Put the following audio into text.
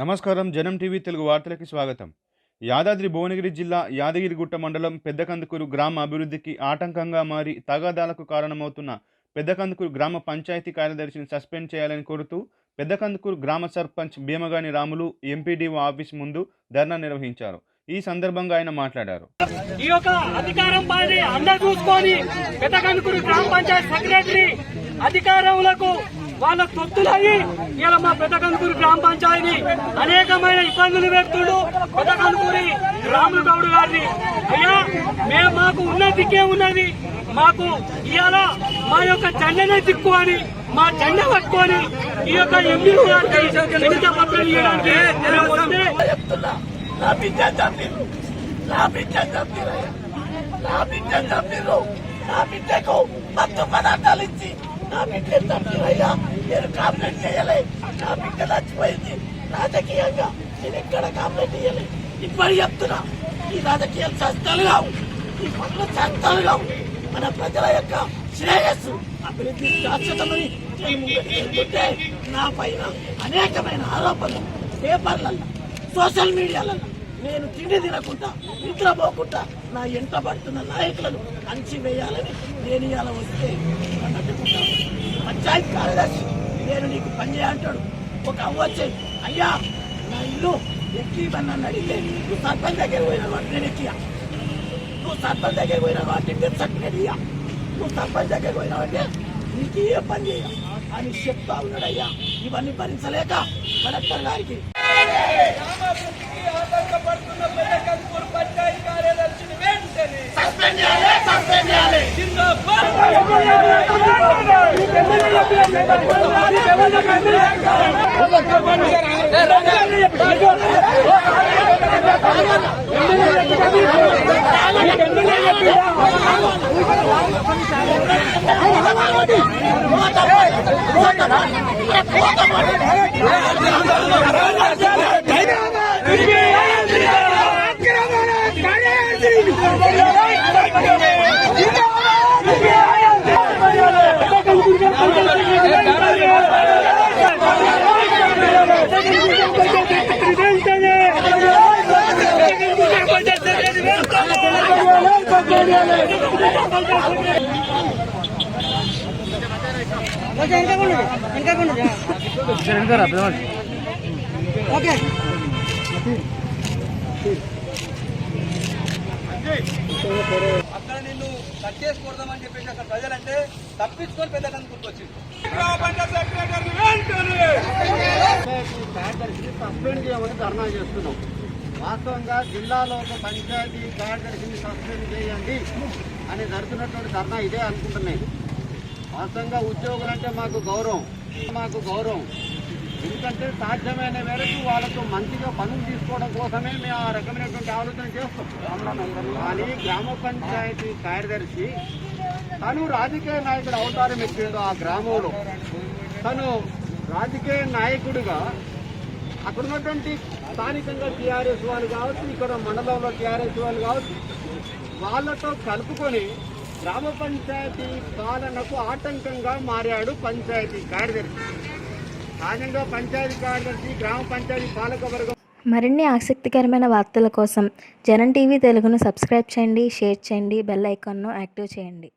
నమస్కారం జనం టీవీ తెలుగు వార్తలకి స్వాగతం. యాదాద్రి భువనగిరి జిల్లా యాదగిరిగుట్ట మండలం పెద్దకందుకూరు గ్రామ అభివృద్ధికి ఆటంకంగా మారి తగాదాలకు కారణమవుతున్న పెద్దకందుకూరు గ్రామ పంచాయతీ కార్యదర్శిని సస్పెండ్ చేయాలని కోరుతూ పెద్దకందుకూరు గ్రామ సర్పంచ్ భీమగాని రాములు ఎంపీడీఓ ఆఫీస్ ముందు ధర్నా నిర్వహించారు. ఈ సందర్భంగా ఆయన మాట్లాడారు. ఈ యొక్క అధికారం పాడి చూసుకొని పెద్దకందుకూరు గ్రామ పంచాయతీ సెక్రటరీ అధికారములకు వాళ్ళ తొత్తులయ్యి ఇలా మా పెద్దకందుకూరు గ్రామ పంచాయతీ అనేకమైన ఇబ్బందులు పెడుతుడు. పెద్దకందుకూరి రాములు గౌడ్ గారిని. అయ్యా మేము మాకు ఉన్న దిక్కే ఉన్నది. మాకు ఇవాళ మా యొక్క జెండనే దిక్కు అని మా జెండ పట్టుకొని ఈ యొక్క ఎంపీలు నా బిడ్డ చంపిరు నా బిడ్డ నా నా బిడ్డకు మత్తు పదార్థాలు ఇచ్చి నా బిడ్డ చంపిరయ్యా నేను కాంప్లైంట్ చేయాలి నా బిడ్డ చచ్చిపోయింది రాజకీయంగా నేను ఎక్కడ కాంప్లైంట్ చేయాలి ఇప్పుడు చెప్తున్నా ఈ రాజకీయాలు చస్తాలు కావు ఈ పనులు చస్తాలు కావు మన ప్రజల యొక్క శ్రేయస్సు అభివృద్ధి శాశ్వతమని ముందుంటే నా పైన అనేకమైన ఆరోపణలు పేపర్లలో సోషల్ మీడియాలలో నేను తిండి తినకుండా నిద్రపోకుండా నా ఎంట పడుతున్న నాయకులను అంచి వేయాలని నేను ఇలా వస్తే నన్ను పంచాయత్ కార్యదర్శి నేను నీకు పని అంటాడు. ఒక అవ్వచ్చే అయ్యా నా ఇల్లు ఎక్కి నన్ను అడిగితే నువ్వు సర్పంచ్ దగ్గర పోయిన వాటి నేను ఎక్కియా? నువ్వు సర్పంచ్ దగ్గర పోయిన వాటి నేను ఇయ్యా నువ్వు సర్పంచ్ దగ్గర పోయినావంటే నీకు ఏ పని చేయ? అని చెప్తా ఉన్నాడయ్యా ఇవన్నీ భరించలేక కలెక్టర్ గారికి సస్పెండ్ చేయాలి సస్పెండ్ చేయాలి అక్కడ నిన్ను కట్ చేసుకోదామని చెప్పేసి అక్కడ ప్రజలంటే తప్పించుకొని పెద్ద కందుకు వచ్చింది చేయమని ధర్నా చేస్తున్నాం వాస్తవంగా జిల్లాలో ఒక పంచాయతీ కార్యదర్శిని సస్పెండ్ చేయండి అని జరుగుతున్నటువంటి ధర్నా ఇదే అనుకుంటున్నాయి. వాస్తవంగా ఉద్యోగులు అంటే మాకు గౌరవం. మాకు గౌరవం. ఎందుకంటే సాధ్యమైన మేరకు వాళ్ళతో మంచిగా పనులు తీసుకోవడం కోసమే మేము ఆ రకమైనటువంటి ఆలోచన చేస్తాం కానీ గ్రామ పంచాయతీ కార్యదర్శి తను రాజకీయ నాయకుడు అవతారం ఎక్కిందో ఆ గ్రామంలో. తను రాజకీయ నాయకుడిగా అక్కడ ఉన్నటువంటి స్థానికంగా టీఆర్ఎస్ వాళ్ళు కావచ్చు ఇక్కడ మండలంలో టీఆర్ఎస్ వాళ్ళు కావచ్చు వాళ్ళతో కలుపుకొని గ్రామ పంచాయతీ పాలనకు ఆటంకంగా మారాడు పంచాయతీ కార్యదర్శి. సహజంగా పంచాయతీ కార్యదర్శి గ్రామ పంచాయతీ పాలక వర్గం. మరిన్ని ఆసక్తికరమైన వార్తల కోసం జనం టీవీ తెలుగును సబ్స్క్రైబ్ చేయండి షేర్ చేయండి బెల్ ఐకాన్ను యాక్టివ్ చేయండి.